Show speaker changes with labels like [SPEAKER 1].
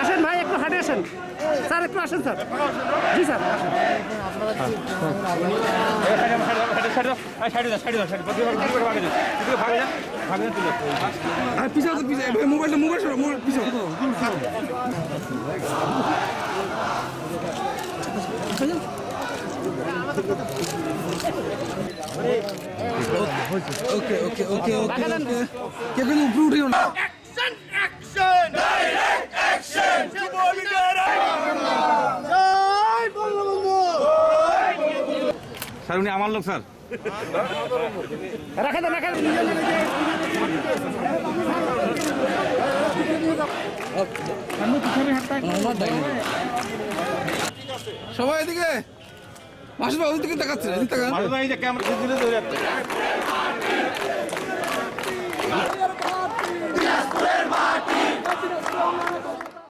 [SPEAKER 1] আসেন ভাই একটু হাটে আসেন। স্যার একটু আসেন স্যার। জি স্যার
[SPEAKER 2] মোবাইলটা মোবাইল পিছাও ওকে ওকে ওকে ওকে কে কিন্তু উপরে উঠিও না
[SPEAKER 3] স্যার উনি আমার লোক স্যার
[SPEAKER 1] রাখা দেন রাখা
[SPEAKER 2] সবাই এদিকে মাসুদ বাবু দিকে তাকাচ্ছে এদিকে তাকান।
[SPEAKER 3] এই যে ক্যামেরা দিলে ধরে